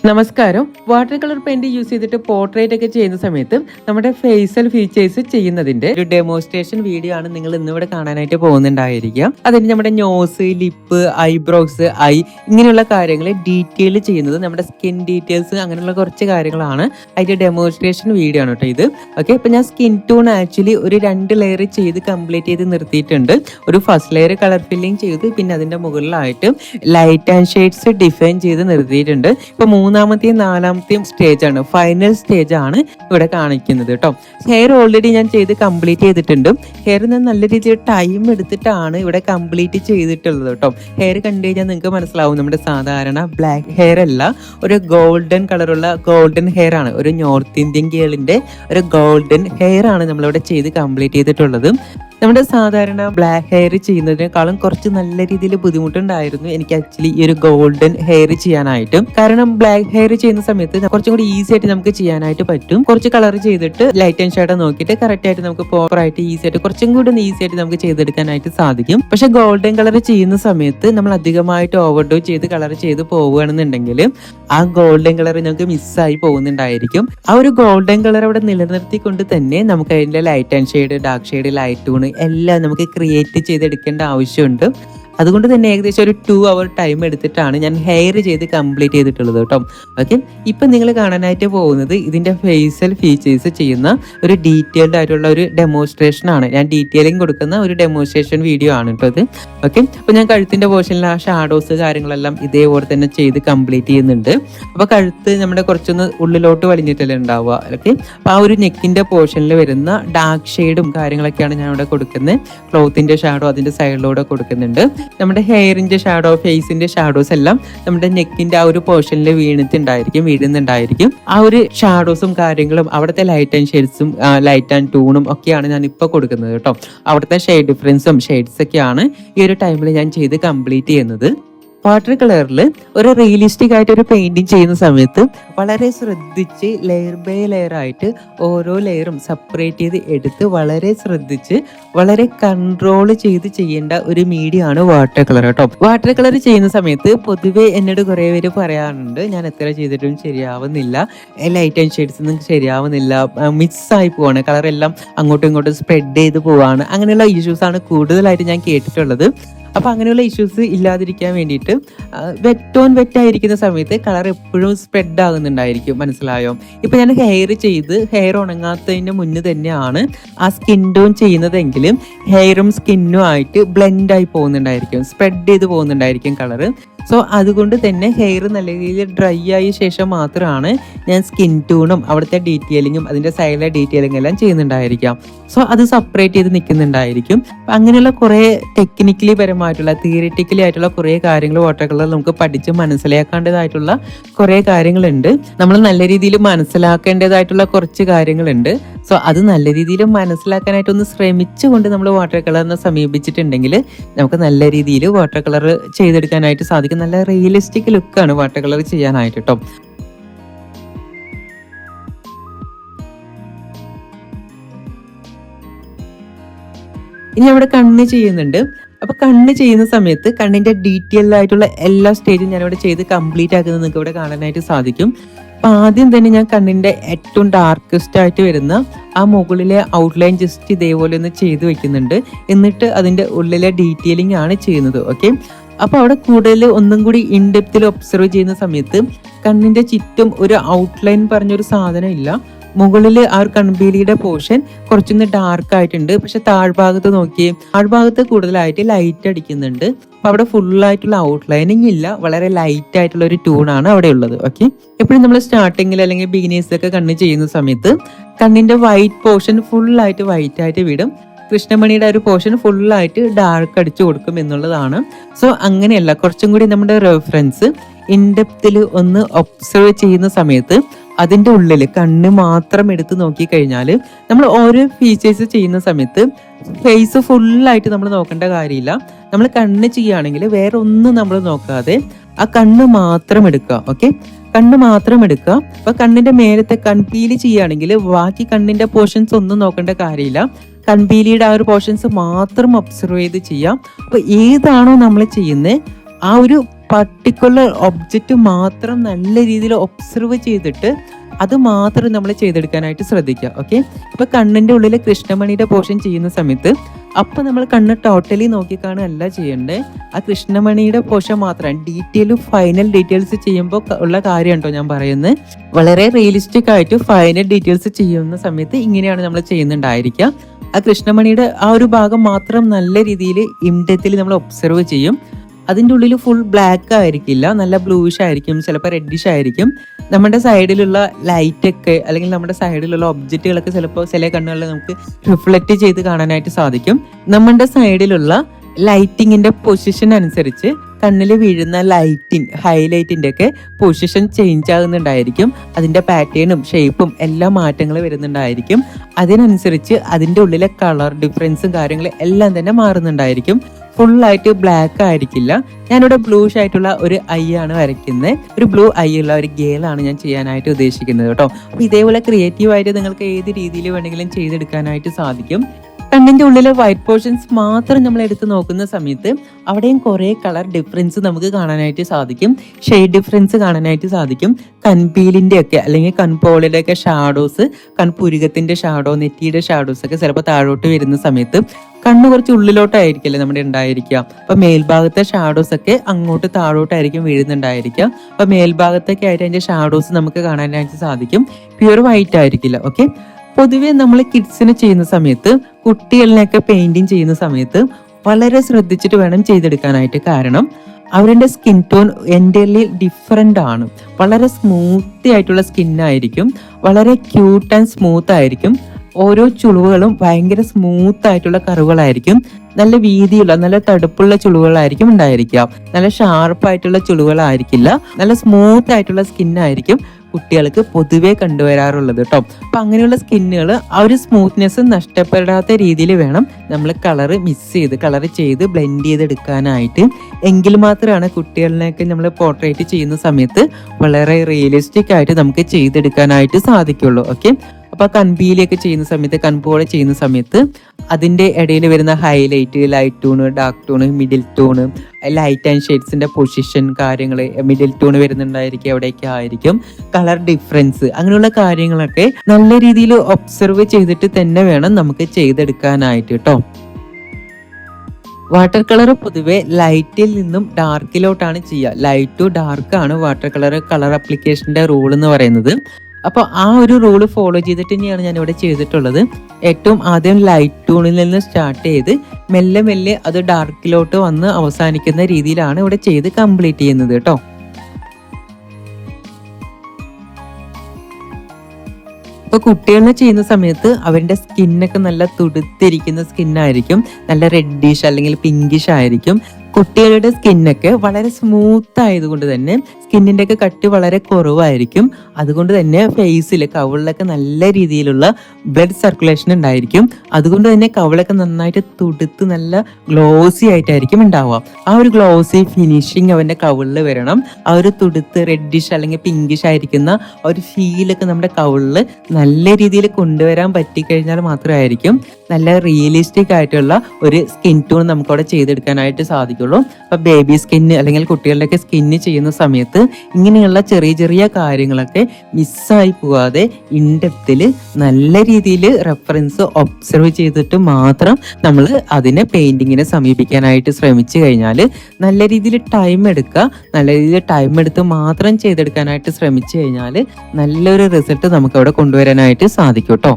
നമസ്കാരം. Water colour paint use ചെയ്തിട്ട് portrait ഒക്കെ ചെയ്യുന്ന സമയത്ത് നമ്മുടെ ഫേസൽ ഫീച്ചേഴ്സ് ചെയ്യുന്നതിന്റെ ഒരു ഡെമോൺസ്ട്രേഷൻ വീഡിയോ ആണ് നിങ്ങൾ ഇന്നിവിടെ കാണാനായിട്ട് പോകുന്നുണ്ടായിരിക്കുക. അതിന് നമ്മുടെ നോസ് ലിപ്പ് ഐബ്രോസ് ഐ ഇങ്ങനെയുള്ള കാര്യങ്ങൾ ഡീറ്റെയിൽ ചെയ്യുന്നത് നമ്മുടെ സ്കിൻ ഡീറ്റെയിൽസ് അങ്ങനെയുള്ള കുറച്ച് കാര്യങ്ങളാണ്. അതിന്റെ ഡെമോൺസ്ട്രേഷൻ വീഡിയോ ആണ് കേട്ടോ ഇത്. ഓക്കെ ഇപ്പൊ ഞാൻ സ്കിൻ ടൂൺ ആക്ച്വലി ഒരു രണ്ട് ലെയർ ചെയ്ത് കംപ്ലീറ്റ് ചെയ്ത് നിർത്തിയിട്ടുണ്ട്. ഒരു ഫസ്റ്റ് ലെയർ കളർ ഫില്ലിംഗ് ചെയ്ത് പിന്നെ അതിന്റെ മുകളിലായിട്ട് ലൈറ്റ് ആൻഡ് ഷെയ്ഡ്സ് ഡിഫൈൻ ചെയ്ത് നിർത്തിയിട്ടുണ്ട്. ഇപ്പൊ മൂന്നാമത്തെയും നാലാമത്തെയും സ്റ്റേജ് ആണ്. ഫൈനൽ സ്റ്റേജ് ആണ് ഇവിടെ കാണിക്കുന്നത് കേട്ടോ. ഹെയർ ഓൾറെഡി ഞാൻ ചെയ്ത് കംപ്ലീറ്റ് ചെയ്തിട്ടുണ്ട്. ഹെയർ ഞാൻ നല്ല രീതിയിൽ ടൈം എടുത്തിട്ടാണ് ഇവിടെ കംപ്ലീറ്റ് ചെയ്തിട്ടുള്ളത് കേട്ടോ. ഹെയർ കണ്ടു കഴിഞ്ഞാൽ നിങ്ങൾക്ക് മനസ്സിലാവും നമ്മുടെ സാധാരണ ബ്ലാക്ക് ഹെയർ അല്ല ഒരു ഗോൾഡൻ കളറുള്ള ഗോൾഡൻ ഹെയർ ആണ്. ഒരു നോർത്ത് ഇന്ത്യൻ ഗേളിന്റെ ഒരു ഗോൾഡൻ ഹെയർ ആണ് നമ്മളിവിടെ ചെയ്ത് കംപ്ലീറ്റ് ചെയ്തിട്ടുള്ളത്. നമ്മുടെ സാധാരണ ബ്ലാക്ക് ഹെയർ ചെയ്യുന്നതിനേക്കാളും കുറച്ച് നല്ല രീതിയിൽ ബുദ്ധിമുട്ടുണ്ടായിരുന്നു. എനിക്ക് ആക്ച്വലി ഈ ഒരു ഗോൾഡൻ ഹെയർ ചെയ്യാനായിട്ട്. കാരണം ബ്ലാക്ക് ഹെയർ ചെയ്യുന്ന സമയത്ത് കുറച്ചും കൂടി ഈസി ആയിട്ട് നമുക്ക് ചെയ്യാനായിട്ട് പറ്റും. കുറച്ച് കളർ ചെയ്തിട്ട് ലൈറ്റ് ആൻഡ് ഷേഡ് നോക്കിയിട്ട് കറക്റ്റ് ആയിട്ട് നമുക്ക് പ്രോപ്പർ ആയിട്ട് ഈസി ആയിട്ട് കുറച്ചും കൂടി ഈസി ആയിട്ട് നമുക്ക് ചെയ്തെടുക്കാനായിട്ട് സാധിക്കും. പക്ഷെ ഗോൾഡൻ കളർ ചെയ്യുന്ന സമയത്ത് നമ്മൾ അധികമായിട്ട് ഓവർഡോ ചെയ്ത് കളർ ചെയ്ത് പോവുകയാണെന്നുണ്ടെങ്കിൽ ആ ഗോൾഡൻ കളർ നമുക്ക് മിസ്സായി പോകുന്നുണ്ടായിരിക്കും. ആ ഒരു ഗോൾഡൻ കളർ അവിടെ നിലനിർത്തിക്കൊണ്ട് തന്നെ നമുക്ക് അതിന്റെ light and shade dark shade light tone എല്ലാം നമുക്ക് ക്രിയേറ്റ് ചെയ്തെടുക്കേണ്ട ആവശ്യമുണ്ട്. അതുകൊണ്ട് തന്നെ ഏകദേശം ഒരു ടു അവർ ടൈം എടുത്തിട്ടാണ് ഞാൻ ഹെയർ ചെയ്ത് കംപ്ലീറ്റ് ചെയ്തിട്ടുള്ളത് കേട്ടോ. ഓക്കെ ഇപ്പം നിങ്ങൾ കാണാനായിട്ട് പോകുന്നത് ഇതിന്റെ ഫേസൽ ഫീച്ചേഴ്സ് ചെയ്യുന്ന ഒരു ഡീറ്റെയിൽഡ് ആയിട്ടുള്ള ഒരു ഡെമോൺസ്ട്രേഷൻ ആണ്. ഞാൻ ഡീറ്റെയിലിംഗ് കൊടുക്കുന്ന ഒരു ഡെമോൺസ്ട്രേഷൻ വീഡിയോ ആണ് കേട്ടോ ഇത്. ഓക്കെ അപ്പോൾ ഞാൻ കഴുത്തിന്റെ പോർഷനിൽ ആ ഷാഡോസ് കാര്യങ്ങളെല്ലാം ഇതേപോലെ തന്നെ ചെയ്ത് കംപ്ലീറ്റ് ചെയ്യുന്നുണ്ട്. അപ്പോൾ കഴുത്ത് നമ്മുടെ കുറച്ചൊന്ന് ഉള്ളിലോട്ട് വലിഞ്ഞിട്ടല്ലേ ഉണ്ടാവുക. ഓക്കെ അപ്പോൾ ആ ഒരു നെക്കിന്റെ പോർഷനിൽ വരുന്ന ഡാർക്ക് ഷെയ്ഡും കാര്യങ്ങളൊക്കെയാണ് ഞാൻ ഇവിടെ കൊടുക്കുന്നത്. ക്ലോത്തിന്റെ ഷാഡോ അതിന്റെ സൈഡിലൂടെ കൊടുക്കുന്നുണ്ട്. നമ്മുടെ ഹെയറിന്റെ ഷാഡോ ഫേസിന്റെ ഷാഡോസ് എല്ലാം നമ്മുടെ നെക്കിന്റെ ആ ഒരു പോർഷനിൽ വീണിട്ടുണ്ടായിരിക്കും വീഴുന്നുണ്ടായിരിക്കും. ആ ഒരു ഷാഡോസും കാര്യങ്ങളും അവിടുത്തെ ലൈറ്റ് ആൻഡ് ഷെയ്ഡ്സും ലൈറ്റ് ആൻഡ് ടൂണും ഒക്കെയാണ് ഞാൻ ഇപ്പോൾ കൊടുക്കുന്നത് കേട്ടോ. അവിടുത്തെ ഷെയ്ഡ് ഡിഫറൻസും ഷെയ്ഡ്സ് ഒക്കെയാണ് ഈ ഒരു ടൈമിൽ ഞാൻ ചെയ്ത് കംപ്ലീറ്റ് ചെയ്യുന്നത്. വാട്ടർ കളറിൽ ഒരു റിയലിസ്റ്റിക് ആയിട്ട് ഒരു പെയിന്റിങ് ചെയ്യുന്ന സമയത്ത് വളരെ ശ്രദ്ധിച്ച് ലെയർ ബൈ ലെയർ ആയിട്ട് ഓരോ ലെയറും സെപ്പറേറ്റ് ചെയ്ത് എടുത്ത് വളരെ ശ്രദ്ധിച്ച് വളരെ കൺട്രോൾ ചെയ്ത് ചെയ്യേണ്ട ഒരു മീഡിയ ആണ് വാട്ടർ കളർ കേട്ടോ. വാട്ടർ കളർ ചെയ്യുന്ന സമയത്ത് പൊതുവേ എന്നോട് കുറേ പേര് പറയാറുണ്ട് ഞാൻ എത്ര ചെയ്തിട്ടും ശരിയാവുന്നില്ല. ലൈറ്റ് ആൻഡ് ഷെയ്ഡ്സ് ഒന്നും ശരിയാവുന്നില്ല. മിക്സ് ആയി പോവാണ്. കളർ എല്ലാം അങ്ങോട്ടും ഇങ്ങോട്ടും സ്പ്രെഡ് ചെയ്ത് പോവാണ്. അങ്ങനെയുള്ള ഇഷ്യൂസ് ആണ് കൂടുതലായിട്ട് ഞാൻ കേട്ടിട്ടുള്ളത്. അപ്പൊ അങ്ങനെയുള്ള ഇഷ്യൂസ് ഇല്ലാതിരിക്കാൻ വേണ്ടിയിട്ട് വെറ്റ് ഓൺ വെറ്റ് ആയിരിക്കുന്ന സമയത്ത് കളർ എപ്പോഴും സ്പ്രെഡ് ആകുന്നുണ്ടായിരിക്കും. മനസ്സിലായോ? ഇപ്പൊ ഞാൻ ഹെയർ ചെയ്ത് ഹെയർ ഉണങ്ങാത്തതിന് മുന്നേ തന്നെയാണ് ആ സ്കിൻ ടോൺ ചെയ്യുന്നതെങ്കിലും ഹെയറും സ്കിന്നും ആയിട്ട് ബ്ലെൻഡായി പോകുന്നുണ്ടായിരിക്കും. സ്പ്രെഡ് ചെയ്ത് പോകുന്നുണ്ടായിരിക്കും കളർ സോ അതുകൊണ്ട് തന്നെ ഹെയർ നല്ല രീതിയിൽ ഡ്രൈ ആയ ശേഷം മാത്രമാണ് ഞാൻ സ്കിൻ ടൂണും അവിടുത്തെ ഡീറ്റെയിലിങ്ങും അതിന്റെ സൈഡിലെ ഡീറ്റെയിലിംഗ് എല്ലാം ചെയ്യുന്നുണ്ടായിരിക്കാം. സോ അത് സെപ്പറേറ്റ് ചെയ്ത് നിൽക്കുന്നുണ്ടായിരിക്കും. അങ്ങനെയുള്ള കുറേ ടെക്നിക്കലി പരമായിട്ടുള്ള തിയറിറ്റിക്കലി ആയിട്ടുള്ള കുറേ കാര്യങ്ങൾ വാട്ടർ കളർ നമുക്ക് പഠിച്ച് മനസ്സിലാക്കേണ്ടതായിട്ടുള്ള കുറേ കാര്യങ്ങളുണ്ട്. നമ്മൾ നല്ല രീതിയിൽ മനസ്സിലാക്കേണ്ടതായിട്ടുള്ള കുറച്ച് കാര്യങ്ങളുണ്ട്. സോ അത് നല്ല രീതിയിൽ മനസ്സിലാക്കാനായിട്ട് ഒന്ന് ശ്രമിച്ചുകൊണ്ട് നമ്മൾ വാട്ടർ കളറിനെ സമീപിച്ചിട്ടുണ്ടെങ്കിൽ നമുക്ക് നല്ല രീതിയിൽ വാട്ടർ കളർ ചെയ്തെടുക്കാനായിട്ട് സാധിക്കും. നല്ല റിയലിസ്റ്റിക് ലുക്കാണ് വാട്ടർ കളർ ചെയ്യാനായിട്ട് കേട്ടോ ഇനി അവിടെ കണ്ണ് ചെയ്യുന്നുണ്ട്. അപ്പൊ കണ്ണ് ചെയ്യുന്ന സമയത്ത് കണ്ണിന്റെ ഡീറ്റെയിൽ ആയിട്ടുള്ള എല്ലാ സ്റ്റേജും ഞാനിവിടെ ചെയ്ത് കംപ്ലീറ്റ് ആക്കുന്നത് നിങ്ങൾക്ക് ഇവിടെ കാണാനായിട്ട് സാധിക്കും. അപ്പൊ ആദ്യം തന്നെ ഞാൻ കണ്ണിന്റെ ഏറ്റവും ഡാർക്കസ്റ്റ് ആയിട്ട് വരുന്ന ആ മുകളിലെ ഔട്ട്ലൈൻ ജസ്റ്റ് ഇതേപോലെ ഒന്ന് ചെയ്തു വെക്കുന്നുണ്ട്. എന്നിട്ട് അതിന്റെ ഉള്ളിലെ ഡീറ്റെയിലിംഗ് ആണ് ചെയ്യുന്നത് ഓക്കെ അപ്പൊ അവിടെ കൂടുതൽ ഒന്നും കൂടി ഇൻഡെപ്തിൽ ഒബ്സർവ് ചെയ്യുന്ന സമയത്ത് കണ്ണിന്റെ ചുറ്റും ഒരു ഔട്ട്ലൈൻ പറഞ്ഞൊരു സാധനം ഇല്ല. മുകളിൽ ആ ഒരു കൺപീലിയുടെ പോർഷൻ കുറച്ചൊന്ന് ഡാർക്ക് ആയിട്ടുണ്ട്. പക്ഷെ താഴ്ഭാഗത്ത് നോക്കി താഴ്ഭാഗത്ത് കൂടുതലായിട്ട് ലൈറ്റ് അടിക്കുന്നുണ്ട്. അപ്പൊ അവിടെ ഫുൾ ആയിട്ടുള്ള ഔട്ട്ലൈനിങ് ഇല്ല. വളരെ ലൈറ്റ് ആയിട്ടുള്ള ഒരു ട്യൂണാണ് അവിടെ ഉള്ളത്. ഓക്കെ എപ്പോഴും നമ്മൾ സ്റ്റാർട്ടിങ്ങിൽ അല്ലെങ്കിൽ ബിഗിനേഴ്സ് ഒക്കെ കണ്ണ് ചെയ്യുന്ന സമയത്ത് കണ്ണിന്റെ വൈറ്റ് പോർഷൻ ഫുൾ ആയിട്ട് വൈറ്റ് ആയിട്ട് വിടും. കൃഷ്ണമണിയുടെ ഒരു പോർഷൻ ഫുള്ളായിട്ട് ഡാർക്ക് അടിച്ചു കൊടുക്കും എന്നുള്ളതാണ്. സോ അങ്ങനെയല്ല. കുറച്ചും കൂടി നമ്മുടെ റെഫറൻസ് ഇൻഡെപ്തിൽ ഒന്ന് ഒബ്സർവ് ചെയ്യുന്ന സമയത്ത് അതിന്റെ ഉള്ളിൽ കണ്ണ് മാത്രം എടുത്ത് നോക്കി കഴിഞ്ഞാൽ നമ്മൾ ഓരോ ഫീച്ചേഴ്സ് ചെയ്യുന്ന സമയത്ത് ഫേസ് ഫുള്ളായിട്ട് നമ്മൾ നോക്കേണ്ട കാര്യമില്ല. നമ്മൾ കണ്ണ് ചെയ്യുകയാണെങ്കിൽ വേറെ ഒന്നും നമ്മൾ നോക്കാതെ ആ കണ്ണ് മാത്രം എടുക്കുക ഓക്കെ കണ്ണ് മാത്രം എടുക്കുക. അപ്പൊ കണ്ണിന്റെ മേലത്തെ കൺപീൽ ചെയ്യുകയാണെങ്കിൽ ബാക്കി കണ്ണിന്റെ പോർഷൻസ് ഒന്നും നോക്കേണ്ട കാര്യമില്ല. കൺപീലിയുടെ ആ ഒരു പോർഷൻസ് മാത്രം ഒബ്സർവ് ചെയ്ത് ചെയ്യാം അപ്പൊ ഏതാണോ നമ്മൾ ചെയ്യുന്നത് ആ ഒരു പർട്ടിക്കുലർ ഒബ്ജക്റ്റ് മാത്രം നല്ല രീതിയിൽ ഒബ്സർവ് ചെയ്തിട്ട് അത് മാത്രം നമ്മൾ ചെയ്തെടുക്കാനായിട്ട് ശ്രദ്ധിക്കുക ഓക്കെ ഇപ്പൊ കണ്ണിന്റെ ഉള്ളിൽ കൃഷ്ണമണിയുടെ പോർഷൻ ചെയ്യുന്ന സമയത്ത് അപ്പൊ നമ്മൾ കണ്ണ് ടോട്ടലി നോക്കിക്കാണല്ല ചെയ്യേണ്ടത്. ആ കൃഷ്ണമണിയുടെ പോഷൻ മാത്രം ഡീറ്റെയിൽ ഫൈനൽ ഡീറ്റെയിൽസ് ചെയ്യുമ്പോൾ ഉള്ള കാര്യം കേട്ടോ ഞാൻ പറയുന്നത്? വളരെ റിയലിസ്റ്റിക് ആയിട്ട് ഫൈനൽ ഡീറ്റെയിൽസ് ചെയ്യുന്ന സമയത്ത് ഇങ്ങനെയാണ് നമ്മൾ ചെയ്യുന്നുണ്ടായിരിക്കുക. ആ കൃഷ്ണമണിയുടെ ആ ഒരു ഭാഗം മാത്രം നല്ല രീതിയിൽ ഇംഡത്തിൽ നമ്മൾ ഒബ്സർവ് ചെയ്യും. അതിന്റെ ഉള്ളിൽ ഫുൾ ബ്ലാക്ക് ആയിരിക്കില്ല നല്ല ബ്ലൂഷ് ആയിരിക്കും ചിലപ്പോൾ റെഡിഷ് ആയിരിക്കും. നമ്മുടെ സൈഡിലുള്ള ലൈറ്റൊക്കെ അല്ലെങ്കിൽ നമ്മുടെ സൈഡിലുള്ള ഒബ്ജക്റ്റുകളൊക്കെ ചിലപ്പോൾ ചില കണ്ണുകളിൽ നമുക്ക് റിഫ്ലക്റ്റ് ചെയ്ത് കാണാനായിട്ട് സാധിക്കും. നമ്മുടെ സൈഡിലുള്ള ലൈറ്റിങ്ങിന്റെ പൊസിഷൻ അനുസരിച്ച് കണ്ണിൽ വീഴുന്ന ലൈറ്റിങ് ഹൈലൈറ്റിന്റെ ഒക്കെ പൊസിഷൻ ചേഞ്ച് ആകുന്നുണ്ടായിരിക്കും. അതിന്റെ പാറ്റേണും ഷേപ്പും എല്ലാ മാറ്റങ്ങൾ വരുന്നുണ്ടായിരിക്കും. അതിനനുസരിച്ച് അതിന്റെ ഉള്ളിലെ കളർ ഡിഫറൻസും കാര്യങ്ങളും എല്ലാം തന്നെ മാറുന്നുണ്ടായിരിക്കും. ഫുൾ ആയിട്ട് ബ്ലാക്ക് ആയിരിക്കില്ല. ഞാനിവിടെ ബ്ലൂഷ് ആയിട്ടുള്ള ഒരു ഐ ആണ് വരയ്ക്കുന്നത് ഒരു ബ്ലൂ ഐ ഉള്ള ഒരു ഗേളാണ് ഞാൻ ചെയ്യാനായിട്ട് ഉദ്ദേശിക്കുന്നത് കേട്ടോ. അപ്പൊ ഇതേപോലെ ക്രിയേറ്റീവായിട്ട് നിങ്ങൾക്ക് ഏത് രീതിയിൽ വേണമെങ്കിലും ചെയ്തെടുക്കാനായിട്ട് സാധിക്കും. കണ്ണിന്റെ ഉള്ളിലെ വൈറ്റ് പോർഷൻസ് മാത്രം നമ്മൾ എടുത്ത് നോക്കുന്ന സമയത്ത് അവിടെയും കുറേ കളർ ഡിഫറൻസ് നമുക്ക് കാണാനായിട്ട് സാധിക്കും. ഷെയ്ഡ് ഡിഫറൻസ് കാണാനായിട്ട് സാധിക്കും. കൺപീലിന്റെ ഒക്കെ അല്ലെങ്കിൽ കൺപോളിന്റെ ഒക്കെ ഷാഡോസ് കൺപുരുകത്തിന്റെ ഷാഡോ നെറ്റിയുടെ ഷാഡോസ് ഒക്കെ ചിലപ്പോൾ താഴോട്ട് വരുന്ന സമയത്ത് കണ്ണ് കുറച്ച് ഉള്ളിലോട്ടായിരിക്കില്ലേ നമ്മുടെ ഉണ്ടായിരിക്കുക. അപ്പൊ മേൽഭാഗത്തെ ഷാഡോസ് ഒക്കെ അങ്ങോട്ട് താഴോട്ടായിരിക്കും വീഴുന്നുണ്ടായിരിക്കുക. അപ്പൊ മേൽഭാഗത്തൊക്കെ ആയിട്ട് അതിന്റെ ഷാഡോസ് നമുക്ക് കാണാനായിട്ട് സാധിക്കും. പ്യുവർ വൈറ്റ് ആയിരിക്കില്ല ഓക്കെ പൊതുവെ നമ്മൾ കിഡ്സിന് ചെയ്യുന്ന സമയത്ത് കുട്ടികളിനെയൊക്കെ പെയിന്റിങ് ചെയ്യുന്ന സമയത്ത് വളരെ ശ്രദ്ധിച്ചിട്ട് വേണം ചെയ്തെടുക്കാനായിട്ട്. കാരണം അവരുടെ സ്കിൻ ടോൺ എന്റർലി ഡിഫറെന്റ് ആണ്. വളരെ സ്മൂത്തി ആയിട്ടുള്ള സ്കിന്നായിരിക്കും വളരെ ക്യൂട്ട് ആൻഡ് സ്മൂത്ത് ആയിരിക്കും. ഓരോ ചുളിവുകളും ഭയങ്കര സ്മൂത്ത് ആയിട്ടുള്ള കറുകളായിരിക്കും. നല്ല വീതിയുള്ള നല്ല തടുപ്പുള്ള ചുളിവുകളായിരിക്കും ഉണ്ടായിരിക്കുക. നല്ല ഷാർപ്പ് ആയിട്ടുള്ള ചുളിവുകളായിരിക്കില്ല. നല്ല സ്മൂത്ത് ആയിട്ടുള്ള സ്കിന്നായിരിക്കും കുട്ടികൾക്ക് പൊതുവെ കണ്ടുവരാറുള്ളത് കേട്ടോ. അപ്പൊ അങ്ങനെയുള്ള സ്കിന്നുകൾ ആ ഒരു സ്മൂത്ത്നെസ് നഷ്ടപ്പെടാത്ത രീതിയിൽ വേണം നമ്മൾ കളറ് മിക്സ് ചെയ്ത് കളർ ചെയ്ത് ബ്ലെൻഡ് ചെയ്തെടുക്കാനായിട്ട്. എങ്കിൽ മാത്രമാണ് കുട്ടികളിനെയൊക്കെ നമ്മൾ പോർട്രേറ്റ് ചെയ്യുന്ന സമയത്ത് വളരെ റിയലിസ്റ്റിക് ആയിട്ട് നമുക്ക് ചെയ്തെടുക്കാനായിട്ട് സാധിക്കുള്ളൂ. ഓക്കെ അപ്പൊ കൺപീലിയൊക്കെ ചെയ്യുന്ന സമയത്ത് കൺപോളെ ചെയ്യുന്ന സമയത്ത് അതിന്റെ ഇടയിൽ വരുന്ന highlight light tone dark tone middle tone light and ഷെയ്ഡ്സിന്റെ position കാര്യങ്ങൾ മിഡിൽ ടൂൺ വരുന്നുണ്ടായിരിക്കും എവിടെയൊക്കെ ആയിരിക്കും. കളർ ഡിഫറൻസ് അങ്ങനെയുള്ള കാര്യങ്ങളൊക്കെ നല്ല രീതിയിൽ ഒബ്സർവ് ചെയ്തിട്ട് തന്നെ വേണം നമുക്ക് ചെയ്തെടുക്കാനായിട്ട് കേട്ടോ വാട്ടർ കളർ പൊതുവെ ലൈറ്റിൽ നിന്നും ഡാർക്കിലോട്ടാണ് ചെയ്യുക. ലൈറ്റ് ടു ഡാർക്ക് ആണ് വാട്ടർ കളർ കളർ അപ്ലിക്കേഷന്റെ റൂൾ എന്ന് പറയുന്നത്. അപ്പോൾ ആ ഒരു റൂൾ ഫോളോ ചെയ്തിട്ട് തന്നെയാണ് ഞാൻ ഇവിടെ ചെയ്തിട്ടുള്ളത്. ഏറ്റവും ആദ്യം ലൈറ്റ് ടൂണിൽ നിന്ന് സ്റ്റാർട്ട് ചെയ്ത് മെല്ലെ മെല്ലെ അത് ഡാർക്കിലോട്ട് വന്ന് അവസാനിക്കുന്ന രീതിയിലാണ് ഇവിടെ ചെയ്ത് കംപ്ലീറ്റ് ചെയ്യുന്നത് കേട്ടോ. ഇപ്പൊ കുട്ടികളെ ചെയ്യുന്ന സമയത്ത് അവരുടെ സ്കിന്നൊക്കെ നല്ല തുടുത്തിരിക്കുന്ന സ്കിന്നായിരിക്കും നല്ല റെഡിഷ് അല്ലെങ്കിൽ പിങ്കിഷ് ആയിരിക്കും. കുട്ടികളുടെ സ്കിന്നൊക്കെ വളരെ സ്മൂത്ത് ആയതുകൊണ്ട് തന്നെ സ്കിന്നിന്റെ ഒക്കെ കട്ടി വളരെ കുറവായിരിക്കും. അതുകൊണ്ട് തന്നെ ഫേസിൽ കവിളിലൊക്കെ നല്ല രീതിയിലുള്ള ബ്ലഡ് സർക്കുലേഷൻ ഉണ്ടായിരിക്കും. അതുകൊണ്ട് തന്നെ കവിളൊക്കെ നന്നായിട്ട് തുടുത്ത് നല്ല ഗ്ലോസി ആയിട്ടായിരിക്കും ഉണ്ടാവുക. ആ ഒരു ഗ്ലോസി ഫിനിഷിങ് അവന്റെ കവിളിൽ വരണം. ആ ഒരു തുടുത്ത് റെഡിഷ് അല്ലെങ്കിൽ പിങ്കിഷ് ആയിരിക്കുന്ന ആ ഒരു ഫീലൊക്കെ നമ്മുടെ കവിളിൽ നല്ല രീതിയിൽ കൊണ്ടുവരാൻ പറ്റിക്കഴിഞ്ഞാൽ മാത്രമായിരിക്കും നല്ല റിയലിസ്റ്റിക് ആയിട്ടുള്ള ഒരു സ്കിൻ ടൂൺ നമുക്കവിടെ ചെയ്തെടുക്കാനായിട്ട് ചെയ്തെടുക്കാനായിട്ട് സാധിക്കുള്ളൂ അപ്പൊ ബേബി സ്കിന്ന് അല്ലെങ്കിൽ കുട്ടികളുടെയൊക്കെ സ്കിന്ന് ചെയ്യുന്ന സമയത്ത് ഇങ്ങനെയുള്ള ചെറിയ ചെറിയ കാര്യങ്ങളൊക്കെ മിസ്സായി പോവാതെ ഇൻഡെപ്തിൽ നല്ല രീതിയിൽ റെഫറൻസ് ഒബ്സർവ് ചെയ്തിട്ട് മാത്രം നമ്മൾ അതിനെ പെയിന്റിങ്ങിനെ സമീപിക്കാനായിട്ട് ശ്രമിച്ചു കഴിഞ്ഞാൽ നല്ല രീതിയിൽ ടൈം എടുക്കുക നല്ല രീതിയിൽ ടൈം എടുത്ത് മാത്രം ചെയ്തെടുക്കാനായിട്ട് ശ്രമിച്ചു കഴിഞ്ഞാൽ നല്ലൊരു റിസൾട്ട് നമുക്ക് അവിടെ കൊണ്ടുവരാനായിട്ട് സാധിക്കും കേട്ടോ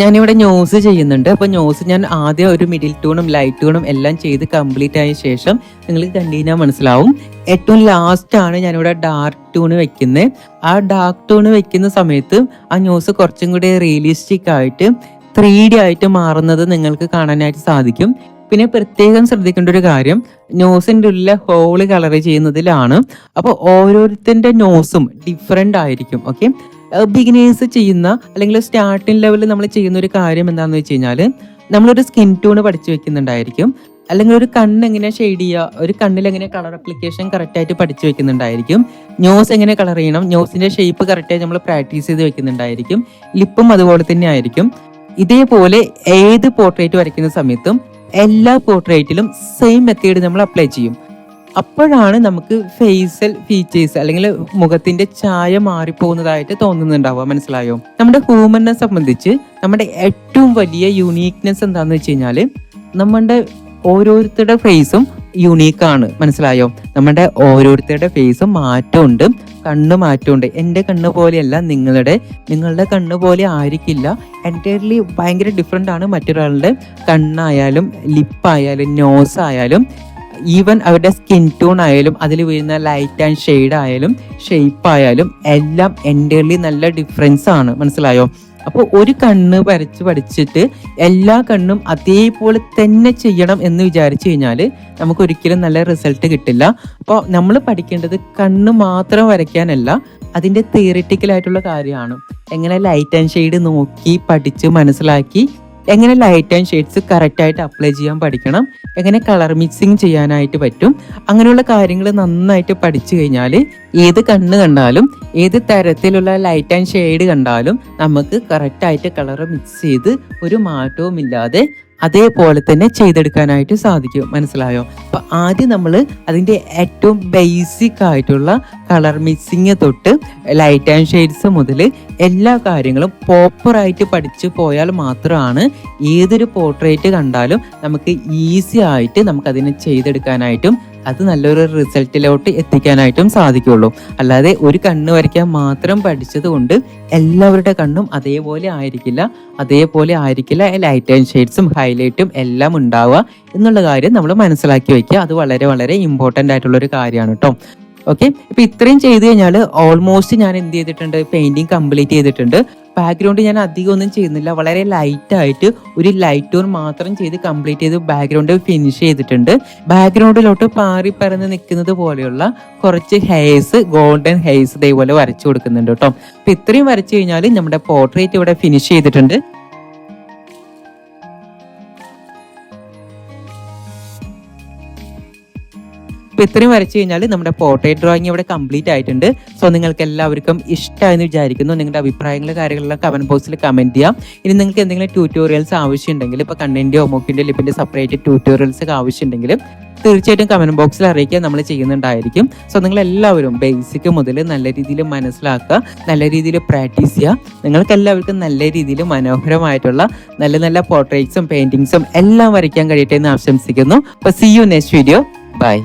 ഞാനിവിടെ ന്യൂസ് ചെയ്യുന്നുണ്ട്. അപ്പോൾ ന്യൂസ് ഞാൻ ആദ്യം ഒരു മിഡിൽ ടൂണും ലൈറ്റ് ടൂണും എല്ലാം ചെയ്ത് കംപ്ലീറ്റ് ആയ ശേഷം നിങ്ങൾക്ക് കണ്ടു കഴിഞ്ഞാൽ മനസ്സിലാവും. ഏറ്റവും ലാസ്റ്റ് ആണ് ഞാനിവിടെ ഡാർക്ക് ടൂണ് വെക്കുന്നത് ആ ഡാർക്ക് ടൂണ് വെക്കുന്ന സമയത്ത് ആ ന്യൂസ് കുറച്ചും കൂടി റിയലിസ്റ്റിക് ആയിട്ട് ത്രീ ഡി ആയിട്ട് മാറുന്നത് നിങ്ങൾക്ക് കാണാനായിട്ട് സാധിക്കും. പിന്നെ പ്രത്യേകം ശ്രദ്ധിക്കേണ്ട ഒരു കാര്യം നോസിന്റെ ഉള്ളിലെ ഹോൾ കളർ ചെയ്യുന്നതിലാണ്. അപ്പോൾ ഓരോരുത്തരുടെ ന്യൂസും ഡിഫറെന്റ് ആയിരിക്കും ഓക്കെ ബിഗിനേഴ്സ് ചെയ്യുന്ന അല്ലെങ്കിൽ സ്റ്റാർട്ടിംഗ് ലെവലിൽ നമ്മൾ ചെയ്യുന്ന ഒരു കാര്യം എന്താണെന്ന് വെച്ച് കഴിഞ്ഞാൽ നമ്മളൊരു സ്കിൻ ടോൺ പഠിച്ചു വെക്കുന്നുണ്ടായിരിക്കും. അല്ലെങ്കിൽ ഒരു കണ്ണ് എങ്ങനെ ഷെയ്ഡ് ചെയ്യുക ഒരു കണ്ണിൽ എങ്ങനെ കളർ അപ്ലിക്കേഷൻ കറക്റ്റ് ആയിട്ട് പഠിച്ചു വെക്കുന്നുണ്ടായിരിക്കും. ന്യൂസ് എങ്ങനെ കളർ ചെയ്യണം നോസിന്റെ ഷേപ്പ് കറക്റ്റായിട്ട് നമ്മൾ പ്രാക്ടീസ് ചെയ്ത് വെക്കുന്നുണ്ടായിരിക്കും. ലിപ്പും അതുപോലെ തന്നെ ആയിരിക്കും. ഇതേപോലെ ഏത് പോർട്രേറ്റ് വരയ്ക്കുന്ന സമയത്തും എല്ലാ പോർട്രേറ്റിലും സെയിം മെത്തേഡ് നമ്മൾ അപ്ലൈ ചെയ്യും. അപ്പോഴാണ് നമുക്ക് ഫേസൽ ഫീച്ചേഴ്സ് അല്ലെങ്കിൽ മുഖത്തിന്റെ ചായ മാറിപ്പോകുന്നതായിട്ട് തോന്നുന്നുണ്ടാവുക. മനസ്സിലായോ? നമ്മുടെ ഹ്യൂമനെ സംബന്ധിച്ച് നമ്മുടെ ഏറ്റവും വലിയ യുണീക്നെസ് എന്താണെന്ന് വെച്ച് കഴിഞ്ഞാൽ നമ്മുടെ ഓരോരുത്തരുടെ ഫേസും യുണീക്കാണ് മനസ്സിലായോ? നമ്മുടെ ഓരോരുത്തരുടെ ഫേസും മാറ്റമുണ്ട് കണ്ണ് മാറ്റമുണ്ട്. എന്റെ കണ്ണ് പോലെയല്ല നിങ്ങളുടെ. നിങ്ങളുടെ കണ്ണ് പോലെ ആയിരിക്കില്ല. എന്റയർലി ഭയങ്കര ഡിഫറെന്റ് ആണ് മറ്റൊരാളുടെ കണ്ണായാലും ലിപ്പായാലും നോസ് ആയാലും ഈവൻ അവരുടെ സ്കിൻ ടോൺ ആയാലും അതിൽ വീഴുന്ന ലൈറ്റ് ആൻഡ് ഷെയ്ഡ് ആയാലും ഷേപ്പ് ആയാലും എല്ലാം എന്റർലി നല്ല ഡിഫറൻസ് ആണ്. മനസ്സിലായോ? അപ്പോൾ ഒരു കണ്ണ് വരച്ച് പഠിച്ചിട്ട് എല്ലാ കണ്ണും അതേപോലെ തന്നെ ചെയ്യണം എന്ന് വിചാരിച്ചു കഴിഞ്ഞാൽ നമുക്ക് ഒരിക്കലും നല്ല റിസൾട്ട് കിട്ടില്ല. അപ്പോൾ നമ്മൾ പഠിക്കേണ്ടത് കണ്ണ് മാത്രം വരയ്ക്കാനല്ല അതിന്റെ തിയറിറ്റിക്കലായിട്ടുള്ള കാര്യമാണ്. എങ്ങനെ ലൈറ്റ് ആൻഡ് ഷെയ്ഡ് നോക്കി പഠിച്ച് മനസ്സിലാക്കി എങ്ങനെ ലൈറ്റ് ആൻഡ് ഷെയ്ഡ്സ് കറക്റ്റായിട്ട് അപ്ലൈ ചെയ്യാൻ പഠിക്കണം എങ്ങനെ കളർ മിക്സിങ് ചെയ്യാനായിട്ട് പറ്റും അങ്ങനെയുള്ള കാര്യങ്ങൾ നന്നായിട്ട് പഠിച്ചു കഴിഞ്ഞാൽ ഏത് കണ്ണ് കണ്ടാലും ഏത് തരത്തിലുള്ള ലൈറ്റ് ആൻഡ് ഷെയ്ഡ് കണ്ടാലും നമുക്ക് കറക്റ്റായിട്ട് കളർ മിക്സ് ചെയ്ത് ഒരു മാറ്റവും ഇല്ലാതെ അതേപോലെ തന്നെ ചെയ്തെടുക്കാനായിട്ട് സാധിക്കും. മനസ്സിലായോ? അപ്പൊ ആദ്യം നമ്മൾ അതിന്റെ ഏറ്റവും ബേസിക് ആയിട്ടുള്ള കളർ മിക്സിങ് തൊട്ട് ലൈറ്റ് ആൻഡ് ഷെയ്ഡ്സ് മുതൽ എല്ലാ കാര്യങ്ങളും പ്രോപ്പറായിട്ട് പഠിച്ചു പോയാൽ മാത്രമാണ് ഏതൊരു പോർട്രേറ്റ് കണ്ടാലും നമുക്ക് ഈസി ആയിട്ട് നമുക്കതിനെ ചെയ്തെടുക്കാനായിട്ടും അത് നല്ലൊരു റിസൾട്ടിലോട്ട് എത്തിക്കാനായിട്ടും സാധിക്കുള്ളൂ. അല്ലാതെ ഒരു കണ്ണ് വരയ്ക്കാൻ മാത്രം പഠിച്ചത് കൊണ്ട് എല്ലാവരുടെ കണ്ണും അതേപോലെ ആയിരിക്കില്ല അതേപോലെ ആയിരിക്കില്ല. ലൈറ്റ് ആൻഡ് ഷെയ്ഡ്സും ഹൈലൈറ്റും എല്ലാം ഉണ്ടാവുക എന്നുള്ള കാര്യം നമ്മൾ മനസ്സിലാക്കി വയ്ക്കുക അത് വളരെ വളരെ ഇമ്പോർട്ടന്റ് ആയിട്ടുള്ള ഒരു കാര്യമാണ് കേട്ടോ ഓക്കെ ഇപ്പൊ ഇത്രയും ചെയ്ത് കഴിഞ്ഞാൽ ഓൾമോസ്റ്റ് ഞാൻ എന്ത് ചെയ്തിട്ടുണ്ട്? പെയിന്റിങ് കംപ്ലീറ്റ് ചെയ്തിട്ടുണ്ട്. ബാക്ക്ഗ്രൗണ്ട് ഞാൻ അധികം ഒന്നും ചെയ്യുന്നില്ല. വളരെ ലൈറ്റ് ആയിട്ട് ഒരു ലൈറ്റ് ടോൺ മാത്രം ചെയ്ത് കംപ്ലീറ്റ് ചെയ്ത് ബാക്ക്ഗ്രൗണ്ട് ഫിനിഷ് ചെയ്തിട്ടുണ്ട്. ബാക്ക്ഗ്രൗണ്ടിലോട്ട് പാറി പറന്ന് നിൽക്കുന്നത് പോലെയുള്ള കുറച്ച് ഹെയർസ് ഗോൾഡൻ ഹെയർസ് ഇതേപോലെ വരച്ചു കൊടുക്കുന്നുണ്ട് കേട്ടോ. അപ്പം ഇത്രയും വരച്ചു കഴിഞ്ഞാൽ നമ്മുടെ പോർട്രേറ്റ് ഇവിടെ ഫിനിഷ് ചെയ്തിട്ടുണ്ട്. ഇപ്പൊ ഇത്രയും വരച്ചു കഴിഞ്ഞാൽ നമ്മുടെ പോർട്രേറ്റ് ഡ്രോയിങ് ഇവിടെ കംപ്ലീറ്റ് ആയിട്ടുണ്ട്. സോ നിങ്ങൾക്ക് എല്ലാവർക്കും ഇഷ്ടമായെന്ന് വിചാരിക്കുന്നു. നിങ്ങളുടെ അഭിപ്രായങ്ങൾ കാര്യങ്ങളെല്ലാം കമന്റ് ബോക്സിൽ കമന്റ് ചെയ്യാം. ഇനി നിങ്ങൾക്ക് എന്തെങ്കിലും ട്യൂട്ടോറിയൽസ് ആവശ്യമുണ്ടെങ്കിൽ ഇപ്പൊ കണ്ണിന്റെ മൂക്കിന്റെ ലിപ്പിന്റെ സെപ്പറേറ്റ് ട്യൂട്ടോറിയൽസ് ആവശ്യമുണ്ടെങ്കിൽ തീർച്ചയായിട്ടും കമന്റ് ബോക്സിൽ അറിയിക്കാൻ നമ്മൾ ചെയ്യുന്നുണ്ടായിരിക്കും. സോ നിങ്ങൾ എല്ലാവരും ബേസിക് മുതൽ നല്ല രീതിയിൽ മനസ്സിലാക്കുക നല്ല രീതിയിൽ പ്രാക്ടീസ് ചെയ്യുക. നിങ്ങൾക്ക് എല്ലാവർക്കും നല്ല രീതിയിൽ മനോഹരമായിട്ടുള്ള നല്ല നല്ല പോർട്രേറ്റ്സും പെയിന്റിങ്സും എല്ലാം വരയ്ക്കാൻ കഴിയട്ടെ എന്ന് ആശംസിക്കുന്നു. അപ്പൊ see you next video bye